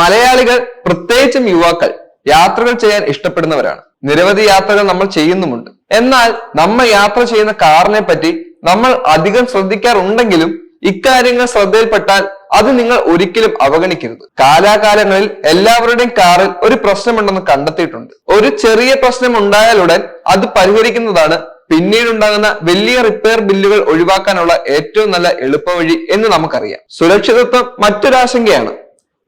മലയാളികൾ പ്രത്യേകിച്ചും യുവാക്കൾ യാത്രകൾ ചെയ്യാൻ ഇഷ്ടപ്പെടുന്നവരാണ്. നിരവധി യാത്രകൾ നമ്മൾ ചെയ്യുന്നുമുണ്ട്. എന്നാൽ നമ്മൾ യാത്ര ചെയ്യുന്ന കാറിനെ പറ്റി നമ്മൾ അധികം ശ്രദ്ധിക്കാറുണ്ടെങ്കിലും ഇക്കാര്യങ്ങൾ ശ്രദ്ധയിൽപ്പെട്ടാൽ അത് നിങ്ങൾ ഒരിക്കലും അവഗണിക്കരുത്. കാലാകാലങ്ങളിൽ എല്ലാവരുടെയും കാറിൽ ഒരു പ്രശ്നമുണ്ടെന്ന് കണ്ടെത്തിയിട്ടുണ്ട്. ഒരു ചെറിയ പ്രശ്നം ഉണ്ടായാലുടൻ അത് പരിഹരിക്കുന്നതാണ് പിന്നീടുണ്ടാകുന്ന വലിയ റിപ്പയർ ബില്ലുകൾ ഒഴിവാക്കാനുള്ള ഏറ്റവും നല്ല എളുപ്പവഴി എന്ന് നമുക്കറിയാം. സുരക്ഷിതത്വം മറ്റൊരാശങ്കയാണ്.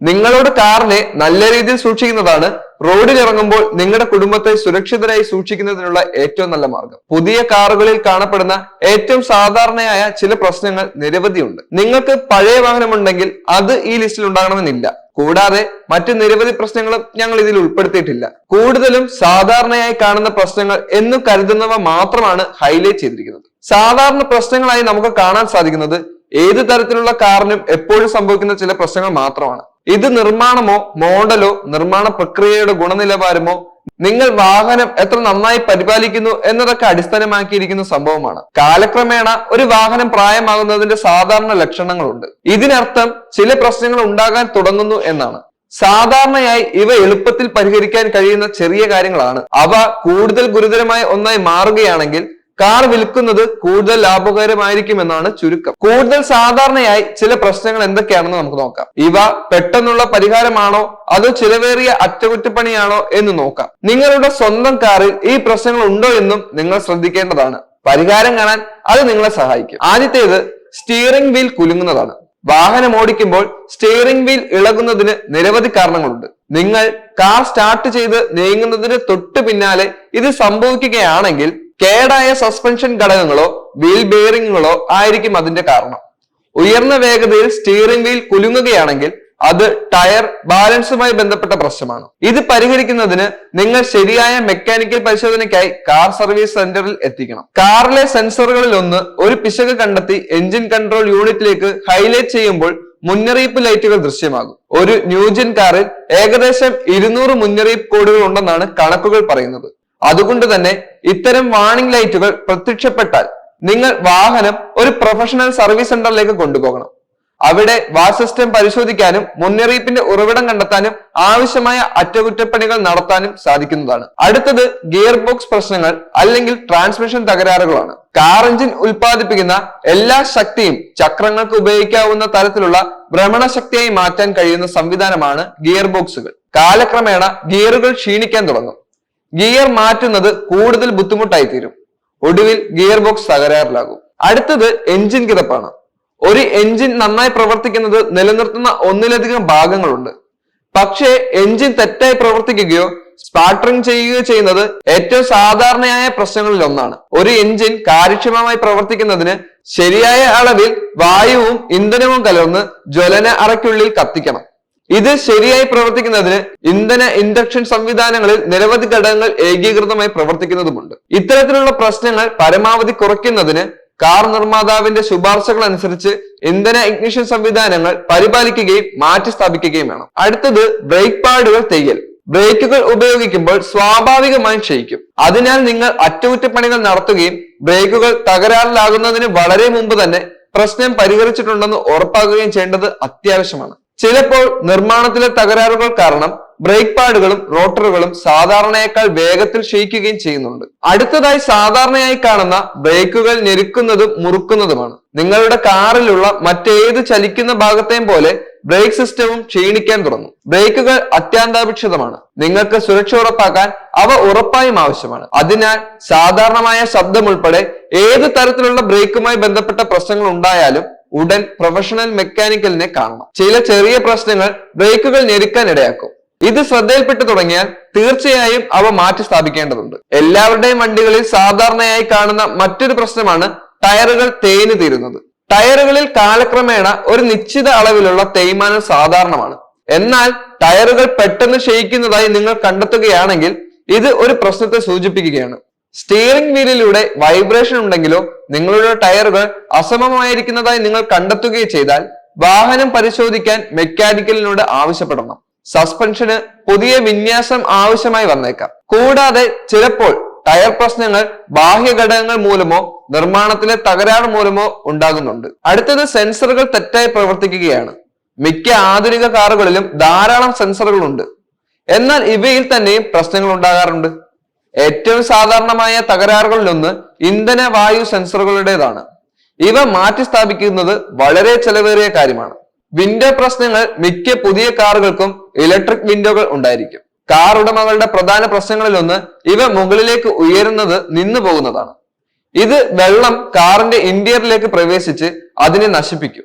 നിങ്ങളുടെ കാറിനെ നല്ല രീതിയിൽ സൂക്ഷിക്കുന്നതാണ്. റോഡിൽ ഇറങ്ങുമ്പോൾ നിങ്ങളുടെ കുടുംബത്തെ സുരക്ഷിതരായി സൂക്ഷിക്കുന്നതിനുള്ള ഏറ്റവും നല്ല മാർഗം. പുതിയ കാറുകളിൽ കാണപ്പെടുന്ന ഏറ്റവും സാധാരണയായ ചില പ്രശ്നങ്ങൾ നിരവധിയുണ്ട്. നിങ്ങൾക്ക് പഴയ വാഹനമുണ്ടെങ്കിൽ അത് ഈ ലിസ്റ്റിൽ ഉണ്ടാകണമെന്നില്ല. കൂടാതെ മറ്റു നിരവധി പ്രശ്നങ്ങളും ഞങ്ങൾ ഇതിൽ ഉൾപ്പെടുത്തിയിട്ടില്ല. കൂടുതലും സാധാരണയായി കാണുന്ന പ്രശ്നങ്ങൾ എന്ന് കരുതുന്നവ മാത്രമാണ് ഹൈലൈറ്റ് ചെയ്തിരിക്കുന്നത്. സാധാരണ പ്രശ്നങ്ങളായി നമുക്ക് കാണാൻ സാധിക്കുന്നത് ഏത് തരത്തിലുള്ള കാറിനും എപ്പോഴും സംഭവിക്കുന്ന ചില പ്രശ്നങ്ങൾ മാത്രമാണ്. ഇത് നിർമ്മാണമോ മോഡലോ നിർമ്മാണ പ്രക്രിയയുടെ ഗുണനിലവാരമോ നിങ്ങൾ വാഹനം എത്ര നന്നായി പരിപാലിക്കുന്നു എന്നതൊക്കെ അടിസ്ഥാനമാക്കിയിരിക്കുന്ന സംഭവമാണ്. കാലക്രമേണ ഒരു വാഹനം പ്രായമാകുന്നതിന്റെ സാധാരണ ലക്ഷണങ്ങളുണ്ട്. ഇതിനർത്ഥം ചില പ്രശ്നങ്ങൾ ഉണ്ടാകാൻ തുടങ്ങുന്നു എന്നാണ്. സാധാരണയായി ഇവ എളുപ്പത്തിൽ പരിഹരിക്കാൻ കഴിയുന്ന ചെറിയ കാര്യങ്ങളാണ്. അവ കൂടുതൽ ഗുരുതരമായ ഒന്നായി മാറുകയാണെങ്കിൽ കാർ വിൽക്കുന്നത് കൂടുതൽ ലാഭകരമായിരിക്കുമെന്നാണ് ചുരുക്കം. കൂടുതൽ സാധാരണയായി ചില പ്രശ്നങ്ങൾ എന്തൊക്കെയാണെന്ന് നമുക്ക് നോക്കാം. ഇവ പെട്ടെന്നുള്ള പരിഹാരമാണോ? അതോ ചിലവേറിയ അറ്റകുറ്റപ്പണിയാണോ എന്ന് നോക്കാം. നിങ്ങളുടെ സ്വന്തം കാറിൽ ഈ പ്രശ്നങ്ങൾ ഉണ്ടോ എന്നും നിങ്ങൾ ശ്രദ്ധിക്കേണ്ടതാണ്. പരിഹാരം കാണാൻ അത് നിങ്ങളെ സഹായിക്കും. ആദ്യത്തേത് സ്റ്റിയറിംഗ് വീൽ കുലുങ്ങുന്നതാണ്. വാഹനം ഓടിക്കുമ്പോൾ സ്റ്റിയറിംഗ് വീൽ ഇളകുന്നതിന് നിരവധി കാരണങ്ങളുണ്ട്. നിങ്ങൾ കാർ സ്റ്റാർട്ട് ചെയ്ത് നീങ്ങുന്നതിന് തൊട്ട് പിന്നാലെ ഇത് സംഭവിക്കുകയാണെങ്കിൽ കേടായ സസ്പെൻഷൻ ഘടകങ്ങളോ വീൽ ബെയറിങ്ങുകളോ ആയിരിക്കും അതിന്റെ കാരണം. ഉയർന്ന വേഗതയിൽ സ്റ്റിയറിംഗ് വീൽ കുലുങ്ങുകയാണെങ്കിൽ അത് ടയർ ബാലൻസുമായി ബന്ധപ്പെട്ട പ്രശ്നമാണ്. ഇത് പരിഹരിക്കുന്നതിന് നിങ്ങൾ ശരിയായ മെക്കാനിക്കൽ പരിശോധനയ്ക്കായി കാർ സർവീസ് സെന്ററിൽ എത്തിക്കണം. കാറിലെ സെൻസറുകളിൽ ഒന്ന് ഒരു പിശക് കണ്ടെത്തി എഞ്ചിൻ കൺട്രോൾ യൂണിറ്റിലേക്ക് ഹൈലൈറ്റ് ചെയ്യുമ്പോൾ മുന്നറിയിപ്പ് ലൈറ്റുകൾ ദൃശ്യമാകും. ഒരു ന്യൂജൻ കാറിൽ ഏകദേശം ഇരുന്നൂറ് മുന്നറിയിപ്പ് കോഡുകൾ ഉണ്ടെന്നാണ് കണക്കുകൾ പറയുന്നത്. അതുകൊണ്ട് തന്നെ ഇത്തരം വാണിംഗ് ലൈറ്റുകൾ പ്രത്യക്ഷപ്പെട്ടാൽ നിങ്ങൾ വാഹനം ഒരു പ്രൊഫഷണൽ സർവീസ് സെന്ററിലേക്ക് കൊണ്ടുപോകണം. അവിടെ വാ സിസ്റ്റം പരിശോധിക്കാനും മുന്നറിയിപ്പിന്റെ ഉറവിടം കണ്ടെത്താനും ആവശ്യമായ അറ്റകുറ്റപ്പണികൾ നടത്താനും സാധിക്കുന്നതാണ്. അടുത്തത് ഗിയർ ബോക്സ് പ്രശ്നങ്ങൾ അല്ലെങ്കിൽ ട്രാൻസ്മിഷൻ തകരാറുകളാണ്. കാർ എഞ്ചിൻ ഉൽപ്പാദിപ്പിക്കുന്ന എല്ലാ ശക്തിയും ചക്രങ്ങൾക്ക് ഉപയോഗിക്കാവുന്ന തരത്തിലുള്ള ഭ്രമണശക്തിയായി മാറ്റാൻ കഴിയുന്ന സംവിധാനമാണ് ഗിയർ ബോക്സുകൾ കാലക്രമേണ ഗിയറുകൾ ക്ഷീണിക്കാൻ തുടങ്ങും. ഗിയർ മാറ്റുന്നത് കൂടുതൽ ബുദ്ധിമുട്ടായി തീരും ഒടുവിൽ ഗിയർ ബോക്സ് തകരാറിലാകും. അടുത്തത് എഞ്ചിൻ കിതപ്പാണ്. ഒരു എഞ്ചിൻ നന്നായി പ്രവർത്തിക്കുന്നത് നിലനിർത്തുന്ന ഒന്നിലധികം ഭാഗങ്ങളുണ്ട്. പക്ഷേ എഞ്ചിൻ തെറ്റായി പ്രവർത്തിക്കുകയോ സ്പാട്ടറിംഗ് ചെയ്യുകയോ ചെയ്യുന്നത് ഏറ്റവും സാധാരണയായ പ്രശ്നങ്ങളിൽ ഒന്നാണ് ഒരു എഞ്ചിൻ കാര്യക്ഷമമായി പ്രവർത്തിക്കുന്നതിന് ശരിയായ അളവിൽ വായുവും ഇന്ധനവും കലർന്ന് ജ്വലന അറയ്ക്കുള്ളിൽ കത്തിക്കണം. ഇത് ശരിയായി പ്രവർത്തിക്കുന്നതിന് ഇന്ധന ഇൻഡക്ഷൻ സംവിധാനങ്ങളിൽ നിരവധി ഘടകങ്ങൾ ഏകീകൃതമായി പ്രവർത്തിക്കുന്നതുമുണ്ട്. ഇത്തരത്തിലുള്ള പ്രശ്നങ്ങൾ പരമാവധി കുറയ്ക്കുന്നതിന് കാർ നിർമ്മാതാവിന്റെ ശുപാർശകൾ അനുസരിച്ച് ഇന്ധന ഇഗ്നിഷൻ സംവിധാനങ്ങൾ പരിപാലിക്കുകയും മാറ്റി സ്ഥാപിക്കുകയും വേണം. അടുത്തത് ബ്രേക്ക് പാഡുകൾ തെയ്യൽ. ബ്രേക്കുകൾ ഉപയോഗിക്കുമ്പോൾ സ്വാഭാവികമായും ക്ഷയിക്കും. അതിനാൽ നിങ്ങൾ അറ്റകുറ്റപ്പണികൾ നടത്തുകയും ബ്രേക്കുകൾ തകരാറിലാകുന്നതിന് വളരെ മുമ്പ് തന്നെ പ്രശ്നം പരിഹരിച്ചിട്ടുണ്ടെന്ന് ഉറപ്പാക്കുകയും ചെയ്യേണ്ടത് അത്യാവശ്യമാണ്. ചിലപ്പോൾ നിർമ്മാണത്തിലെ തകരാറുകൾ കാരണം ബ്രേക്ക് പാഡുകളും റോട്ടറുകളും സാധാരണയേക്കാൾ വേഗത്തിൽ ക്ഷയിക്കുകയും ചെയ്യുന്നുണ്ട്. അടുത്തതായി സാധാരണയായി കാണുന്ന ബ്രേക്കുകൾ ഞെരുക്കുന്നതും മുറുക്കുന്നതുമാണ്. നിങ്ങളുടെ കാറിലുള്ള മറ്റേത് ചലിക്കുന്ന ഭാഗത്തെയും പോലെ ബ്രേക്ക് സിസ്റ്റവും ക്ഷീണിക്കാൻ തുടങ്ങും. ബ്രേക്കുകൾ അത്യന്താപേക്ഷിതമാണ്. നിങ്ങൾക്ക് സുരക്ഷ ഉറപ്പാക്കാൻ അവ ഉറപ്പായും ആവശ്യമാണ്. അതിനാൽ സാധാരണമായ ശബ്ദം ഉൾപ്പെടെ ഏത് തരത്തിലുള്ള ബ്രേക്കുമായി ബന്ധപ്പെട്ട പ്രശ്നങ്ങൾ ഉണ്ടായാലും ഉടൻ പ്രൊഫഷണൽ മെക്കാനിക്കലിനെ കാണണം. ചില ചെറിയ പ്രശ്നങ്ങൾ ബ്രേക്കുകൾ ഞെരുക്കാൻ ഇടയാക്കും. ഇത് ശ്രദ്ധയിൽപ്പെട്ടു തുടങ്ങിയാൽ തീർച്ചയായും അവ മാറ്റി സ്ഥാപിക്കേണ്ടതുണ്ട്. എല്ലാവരുടെയും വണ്ടികളിൽ സാധാരണയായി കാണുന്ന മറ്റൊരു പ്രശ്നമാണ് ടയറുകൾ തേഞ്ഞു തീരുന്നത്. ടയറുകളിൽ കാലക്രമേണ ഒരു നിശ്ചിത അളവിലുള്ള തേയ്മാനം സാധാരണമാണ്. എന്നാൽ ടയറുകൾ പെട്ടെന്ന് ക്ഷയിക്കുന്നതായി നിങ്ങൾ കണ്ടെത്തുകയാണെങ്കിൽ ഇത് ഒരു പ്രശ്നത്തെ സൂചിപ്പിക്കുകയാണ്. സ്റ്റിയറിംഗ് വീലിലൂടെ വൈബ്രേഷൻ ഉണ്ടെങ്കിലോ നിങ്ങളുടെ ടയറുകൾ അസമമായിരിക്കുന്നതായി നിങ്ങൾ കണ്ടെത്തുകയോ ചെയ്താൽ വാഹനം പരിശോധിക്കാൻ മെക്കാനിക്കലിനോട് ആവശ്യപ്പെടണം. സസ്പെൻഷന് പുതിയ വിന്യാസം ആവശ്യമായി വന്നേക്കാം. കൂടാതെ ചിലപ്പോൾ ടയർ പ്രശ്നങ്ങൾ ബാഹ്യ ഘടകങ്ങൾ മൂലമോ നിർമ്മാണത്തിലെ തകരാറ് മൂലമോ ഉണ്ടാകുന്നുണ്ട്. അടുത്തത് സെൻസറുകൾ തെറ്റായി പ്രവർത്തിക്കുകയാണ്. മിക്ക ആധുനിക കാറുകളിലും ധാരാളം സെൻസറുകളുണ്ട് എന്നാൽ ഇവയിൽ തന്നെയും പ്രശ്നങ്ങൾ ഉണ്ടാകാറുണ്ട്. ഏറ്റവും സാധാരണമായ തകരാറുകളിലൊന്ന് ഇന്ധന വായു സെൻസറുകളുടേതാണ്. ഇവ മാറ്റി സ്ഥാപിക്കുന്നത് വളരെ ചെലവേറിയ കാര്യമാണ്. വിൻഡോ പ്രശ്നങ്ങൾ മിക്ക പുതിയ കാറുകൾക്കും ഇലക്ട്രിക് വിൻഡോകൾ ഉണ്ടായിരിക്കും. കാർ ഉടമകളുടെ പ്രധാന പ്രശ്നങ്ങളിലൊന്ന് ഇവ മുകളിലേക്ക് ഉയരുന്നത് നിന്നു പോകുന്നതാണ്. ഇത് വെള്ളം കാറിന്റെ ഇന്റീരിയറിലേക്ക് പ്രവേശിച്ച് അതിനെ നശിപ്പിക്കും.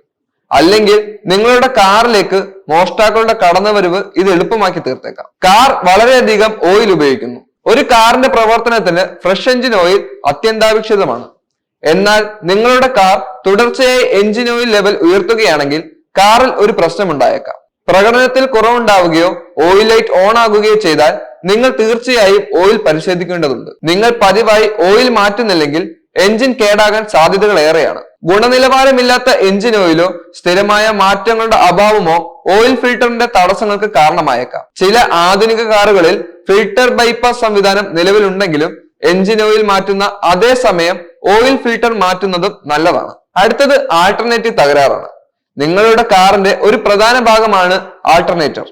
അല്ലെങ്കിൽ നിങ്ങളുടെ കാറിലേക്ക് മോഷ്ടാക്കളുടെ കടന്നുവരവ് ഇത് എളുപ്പമാക്കി തീർത്തേക്കാം. കാർ വളരെയധികം ഓയിൽ ഉപയോഗിക്കുന്നു. ഒരു കാറിന്റെ പ്രവർത്തനത്തിന് ഫ്രഷ് എഞ്ചിൻ ഓയിൽ അത്യന്താപേക്ഷിതമാണ്. എന്നാൽ നിങ്ങളുടെ കാർ തുടർച്ചയായി എഞ്ചിൻ ഓയിൽ ലെവൽ ഉയർത്തുകയാണെങ്കിൽ കാറിൽ ഒരു പ്രശ്നമുണ്ടായേക്കാം. പ്രകടനത്തിൽ കുറവുണ്ടാവുകയോ ഓയിൽ ലൈറ്റ് ഓൺ ആകുകയോ ചെയ്താൽ നിങ്ങൾ തീർച്ചയായും ഓയിൽ പരിശോധിക്കേണ്ടതുണ്ട്. നിങ്ങൾ പതിവായി ഓയിൽ മാറ്റുന്നില്ലെങ്കിൽ എഞ്ചിൻ കേടാകാൻ സാധ്യതകൾ ഏറെയാണ് ഗുണനിലവാരമില്ലാത്ത എഞ്ചിൻ ഓയിലോ സ്ഥിരമായ മാറ്റങ്ങളുടെ അഭാവമോ ഓയിൽ ഫിൽട്ടറിന്റെ തടസ്സങ്ങൾക്ക് കാരണമായേക്കാം. ചില ആധുനിക കാറുകളിൽ ഫിൽട്ടർ ബൈപ്പാസ് സംവിധാനം നിലവിലുണ്ടെങ്കിലും എഞ്ചിൻ ഓയിൽ മാറ്റുന്ന അതേ സമയം ഓയിൽ ഫിൽട്ടർ മാറ്റുന്നതും നല്ലതാണ്. അടുത്തത് ആൾട്ടർനേറ്റീവ് തകരാറാണ്. നിങ്ങളുടെ കാറിന്റെ ഒരു പ്രധാന ഭാഗമാണ് ആൾട്ടർനേറ്റർ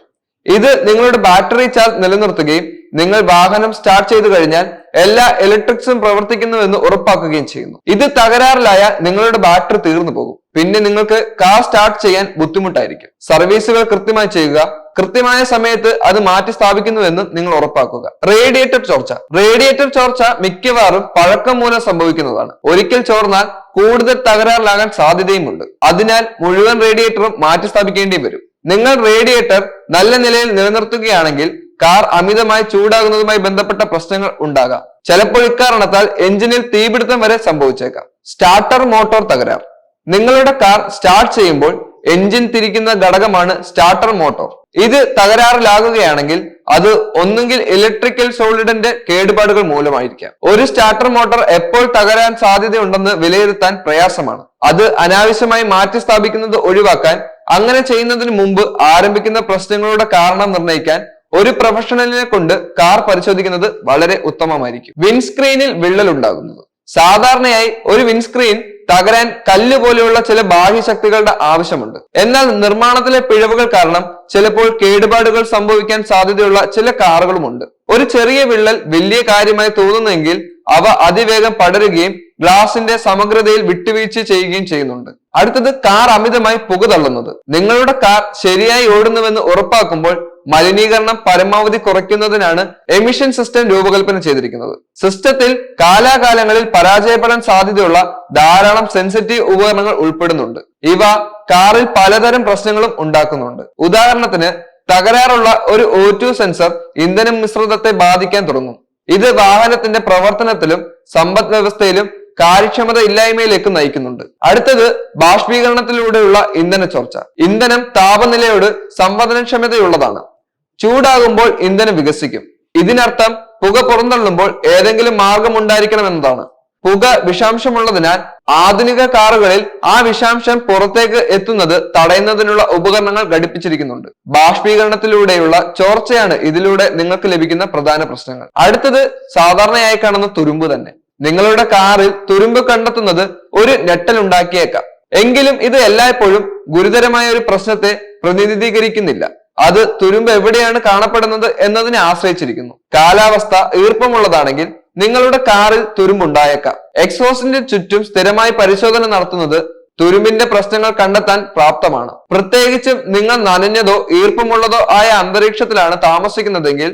ഇത് നിങ്ങളുടെ ബാറ്ററി ചാർജ് നിലനിർത്തുകയും നിങ്ങൾ വാഹനം സ്റ്റാർട്ട് ചെയ്തു കഴിഞ്ഞാൽ എല്ലാ ഇലക്ട്രിക്സും പ്രവർത്തിക്കുന്നുവെന്ന് ഉറപ്പാക്കുകയും ചെയ്യുന്നു. ഇത് തകരാറിലായ നിങ്ങളുടെ ബാറ്ററി തീർന്നു പോകും. പിന്നെ നിങ്ങൾക്ക് കാർ സ്റ്റാർട്ട് ചെയ്യാൻ ബുദ്ധിമുട്ടായിരിക്കും. സർവീസുകൾ കൃത്യമായി ചെയ്യുക. കൃത്യമായ സമയത്ത് അത് മാറ്റി സ്ഥാപിക്കുന്നുവെന്നും നിങ്ങൾ ഉറപ്പാക്കുക. റേഡിയേറ്റർ ചോർച്ച. റേഡിയേറ്റർ ചോർച്ച മിക്കവാറും പഴക്കം മൂലം സംഭവിക്കുന്നതാണ്. ഒരിക്കൽ ചോർന്നാൽ കൂടുതൽ തകരാറിലാകാൻ സാധ്യതയുമുണ്ട്. അതിനാൽ മുഴുവൻ റേഡിയേറ്ററും മാറ്റി സ്ഥാപിക്കേണ്ടി വരും. നിങ്ങൾ റേഡിയേറ്റർ നല്ല നിലയിൽ നിലനിർത്തുകയാണെങ്കിൽ കാർ അമിതമായി ചൂടാകുന്നതുമായി ബന്ധപ്പെട്ട പ്രശ്നങ്ങൾ ഉണ്ടാകാം. ചിലപ്പോൾ ഇക്കാരണത്താൽ എഞ്ചിനിൽ തീപിടുത്തം വരെ സംഭവിച്ചേക്കാം. സ്റ്റാർട്ടർ മോട്ടോർ തകരാർ. നിങ്ങളുടെ കാർ സ്റ്റാർട്ട് ചെയ്യുമ്പോൾ എഞ്ചിൻ തിരിക്കുന്ന ഘടകമാണ് സ്റ്റാർട്ടർ മോട്ടോർ. ഇത് തകരാറിലാകുകയാണെങ്കിൽ അത് ഒന്നുകിൽ ഇലക്ട്രിക്കൽ സോളിഡിന്റെ കേടുപാടുകൾ മൂലമായിരിക്കാം. ഒരു സ്റ്റാർട്ടർ മോട്ടോർ എപ്പോൾ തകരാൻ സാധ്യതയുണ്ടെന്ന് വിലയിരുത്താൻ പ്രയാസമാണ്. അത് അനാവശ്യമായി മാറ്റി സ്ഥാപിക്കുന്നത് ഒഴിവാക്കാൻ അങ്ങനെ ചെയ്യുന്നതിന് മുമ്പ് ആരംഭിക്കുന്ന പ്രശ്നങ്ങളുടെ കാരണം നിർണയിക്കാൻ ഒരു പ്രൊഫഷണലിനെ കൊണ്ട് കാർ പരിശോധിക്കുന്നത് വളരെ ഉത്തമമായിരിക്കും. വിൻസ്ക്രീനിൽ വിള്ളൽ ഉണ്ടാകുന്നത്. സാധാരണയായി ഒരു വിൻസ്ക്രീൻ തകരാൻ കല്ല് പോലെയുള്ള ചില ബാഹ്യശക്തികളുടെ ആവശ്യമുണ്ട്. എന്നാൽ നിർമ്മാണത്തിലെ പിഴവുകൾ കാരണം ചിലപ്പോൾ കേടുപാടുകൾ സംഭവിക്കാൻ സാധ്യതയുള്ള ചില കാറുകളുമുണ്ട്. ഒരു ചെറിയ വിള്ളൽ വലിയ കാര്യമായി തോന്നുന്നെങ്കിൽ അവ അതിവേഗം പടരുകയും ഗ്ലാസിന്റെ സമഗ്രതയിൽ വിട്ടുവീഴ്ച ചെയ്യുകയും ചെയ്യുന്നുണ്ട്. അടുത്തത് കാർ അമിതമായി പുക തള്ളുന്നത് നിങ്ങളുടെ കാർ ശരിയായി ഓടുന്നുവെന്ന് ഉറപ്പാക്കുമ്പോൾ മലിനീകരണം പരമാവധി കുറയ്ക്കുന്നതിനാണ് എമിഷൻ സിസ്റ്റം രൂപകൽപ്പന ചെയ്തിരിക്കുന്നത്. സിസ്റ്റത്തിൽ കാലാകാലങ്ങളിൽ പരാജയപ്പെടാൻ സാധ്യതയുള്ള ധാരാളം സെൻസിറ്റീവ് ഉപകരണങ്ങൾ ഉൾപ്പെടുന്നുണ്ട്. ഇവ കാറിൽ പലതരം പ്രശ്നങ്ങളും ഉണ്ടാക്കുന്നുണ്ട്. ഉദാഹരണത്തിന് തകരാറുള്ള ഒരു ഒ ടു സെൻസർ ഇന്ധന മിശ്രിതത്തെ ബാധിക്കാൻ തുടങ്ങും. ഇത് വാഹനത്തിന്റെ പ്രവർത്തനത്തിലും സമ്പദ് വ്യവസ്ഥയിലും കാര്യക്ഷമത ഇല്ലായ്മയിലേക്ക് നയിക്കുന്നുണ്ട്. അടുത്തത് ബാഷ്പീകരണത്തിലൂടെയുള്ള ഇന്ധന ചോർച്ച. ഇന്ധനം താപനിലയോട് സംവേദനക്ഷമതയുള്ളതാണ്. ചൂടാകുമ്പോൾ ഇന്ധനം വികസിക്കും. ഇതിനർത്ഥം പുക പുറന്തള്ളുമ്പോൾ ഏതെങ്കിലും മാർഗം ഉണ്ടായിരിക്കണം എന്നതാണ്. പുക വിഷാംശമുള്ളതിനാൽ ആധുനിക കാറുകളിൽ ആ വിഷാംശം പുറത്തേക്ക് എത്തുന്നത് തടയുന്നതിനുള്ള ഉപകരണങ്ങൾ ഘടിപ്പിച്ചിരിക്കുന്നുണ്ട്. ബാഷ്പീകരണത്തിലൂടെയുള്ള ചോർച്ചയാണ് ഇതിലൂടെ നിങ്ങൾക്ക് ലഭിക്കുന്ന പ്രധാന പ്രശ്നങ്ങൾ. അടുത്തത് സാധാരണയായി കാണുന്ന തുരുമ്പ് തന്നെ. നിങ്ങളുടെ കാറിൽ തുരുമ്പ് കണ്ടെത്തുന്നത് ഒരു ഞെട്ടൽ ഉണ്ടാക്കിയേക്കാം. എങ്കിലും ഇത് എല്ലായ്പ്പോഴും ഗുരുതരമായ ഒരു പ്രശ്നത്തെ പ്രതിനിധീകരിക്കുന്നില്ല. അത് തുരുമ്പ് എവിടെയാണ് കാണപ്പെടുന്നത് എന്നതിനെ ആശ്രയിച്ചിരിക്കുന്നു. കാലാവസ്ഥ ഈർപ്പമുള്ളതാണെങ്കിൽ നിങ്ങളുടെ കാറിൽ തുരുമ്പുണ്ടായേക്കാം. എക്സോസിന്റെ ചുറ്റും സ്ഥിരമായി പരിശോധന നടത്തുന്നത് തുരുമ്പിന്റെ പ്രശ്നങ്ങൾ കണ്ടെത്താൻ പ്രാപ്തമാണ്. പ്രത്യേകിച്ചും നിങ്ങൾ നനഞ്ഞതോ ഈർപ്പമുള്ളതോ ആയ അന്തരീക്ഷത്തിലാണ് താമസിക്കുന്നതെങ്കിൽ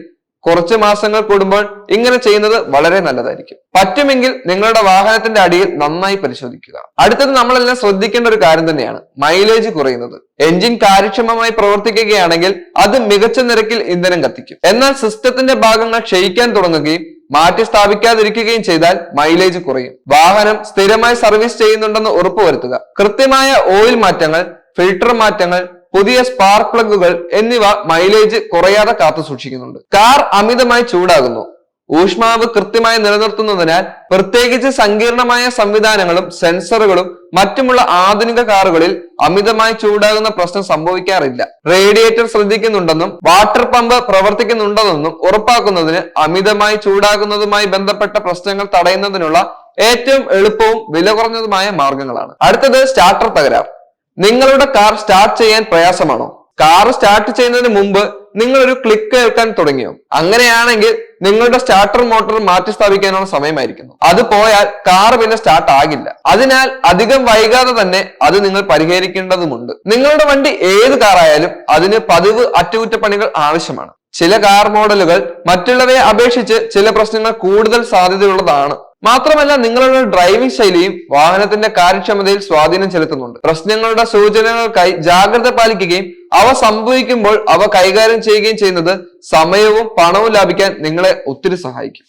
കുറച്ച് മാസങ്ങൾ കൂടുമ്പോൾ ഇങ്ങനെ ചെയ്യുന്നത് വളരെ നല്ലതായിരിക്കും. പറ്റുമെങ്കിൽ നിങ്ങളുടെ വാഹനത്തിന്റെ അടിയിൽ നന്നായി പരിശോധിക്കുക. അടുത്തത് നമ്മളെല്ലാം ശ്രദ്ധിക്കേണ്ട ഒരു കാര്യം തന്നെയാണ്. മൈലേജ് കുറയുന്നത്. എഞ്ചിൻ കാര്യക്ഷമമായി പ്രവർത്തിക്കുകയാണെങ്കിൽ അത് മികച്ച നിരക്കിൽ ഇന്ധനം കത്തിക്കും. എന്നാൽ സിസ്റ്റത്തിന്റെ ഭാഗങ്ങൾ ക്ഷയിക്കാൻ തുടങ്ങുകയും മാറ്റി സ്ഥാപിക്കാതിരിക്കുകയും ചെയ്താൽ മൈലേജ് കുറയും. വാഹനം സ്ഥിരമായി സർവീസ് ചെയ്യുന്നുണ്ടെന്ന് ഉറപ്പുവരുത്തുക. കൃത്യമായ ഓയിൽ മാറ്റങ്ങൾ ഫിൽട്ടർ മാറ്റങ്ങൾ പുതിയ സ്പാർക്ക് പ്ലഗുകൾ എന്നിവ മൈലേജ് കുറയാതെ കാത്തു സൂക്ഷിക്കുന്നുണ്ട്. കാർ അമിതമായി ചൂടാകുന്നു. ഊഷ്മാവ് കൃത്യമായി നിലനിർത്തുന്നതിനാൽ പ്രത്യേകിച്ച് സങ്കീർണമായ സംവിധാനങ്ങളും സെൻസറുകളും മറ്റുമുള്ള ആധുനിക കാറുകളിൽ അമിതമായി ചൂടാകുന്ന പ്രശ്നം സംഭവിക്കാറില്ല. റേഡിയേറ്റർ ശ്രദ്ധിക്കുന്നുണ്ടെന്നും വാട്ടർ പമ്പ് പ്രവർത്തിക്കുന്നുണ്ടെന്നും ഉറപ്പാക്കുന്നതിന് അമിതമായി ചൂടാകുന്നതുമായി ബന്ധപ്പെട്ട പ്രശ്നങ്ങൾ തടയുന്നതിനുള്ള ഏറ്റവും എളുപ്പവും വില കുറഞ്ഞതുമായ മാർഗങ്ങളാണ്. അടുത്തത് സ്റ്റാർട്ടർ തകരാർ. നിങ്ങളുടെ കാർ സ്റ്റാർട്ട് ചെയ്യാൻ പ്രയാസമാണോ? കാർ സ്റ്റാർട്ട് ചെയ്യുന്നതിന് മുമ്പ് നിങ്ങൾ ഒരു ക്ലിക്ക് കേൾക്കാൻ തുടങ്ങിയോ? അങ്ങനെയാണെങ്കിൽ നിങ്ങളുടെ സ്റ്റാർട്ടർ മോട്ടോർ മാറ്റി സ്ഥാപിക്കാനുള്ള സമയമായിരിക്കുന്നു. അത് പോയാൽ കാർ പിന്നെ സ്റ്റാർട്ട് ആകില്ല. അതിനാൽ അധികം വൈകാതെ തന്നെ അത് നിങ്ങൾ പരിഹരിക്കേണ്ടതുമുണ്ട്. നിങ്ങളുടെ വണ്ടി ഏത് കാറായാലും അതിന് പതിവ് അറ്റകുറ്റപ്പണികൾ ആവശ്യമാണ്. ചില കാർ മോഡലുകൾ മറ്റുള്ളവയെ അപേക്ഷിച്ച് ചില പ്രശ്നങ്ങൾ കൂടുതൽ സാധ്യതയുള്ളതാണ്. മാത്രമല്ല നിങ്ങളുടെ ഡ്രൈവിംഗ് ശൈലിയും വാഹനത്തിന്റെ കാര്യക്ഷമതയിൽ സ്വാധീനം ചെലുത്തുന്നുണ്ട്. പ്രശ്നങ്ങളുടെ സൂചനകൾക്കായി ജാഗ്രത പാലിക്കുകയും അവ സംഭവിക്കുമ്പോൾ അവ കൈകാര്യം ചെയ്യുകയും ചെയ്യുന്നത് സമയവും പണവും ലാഭിക്കാൻ നിങ്ങളെ ഒത്തിരി സഹായിക്കും.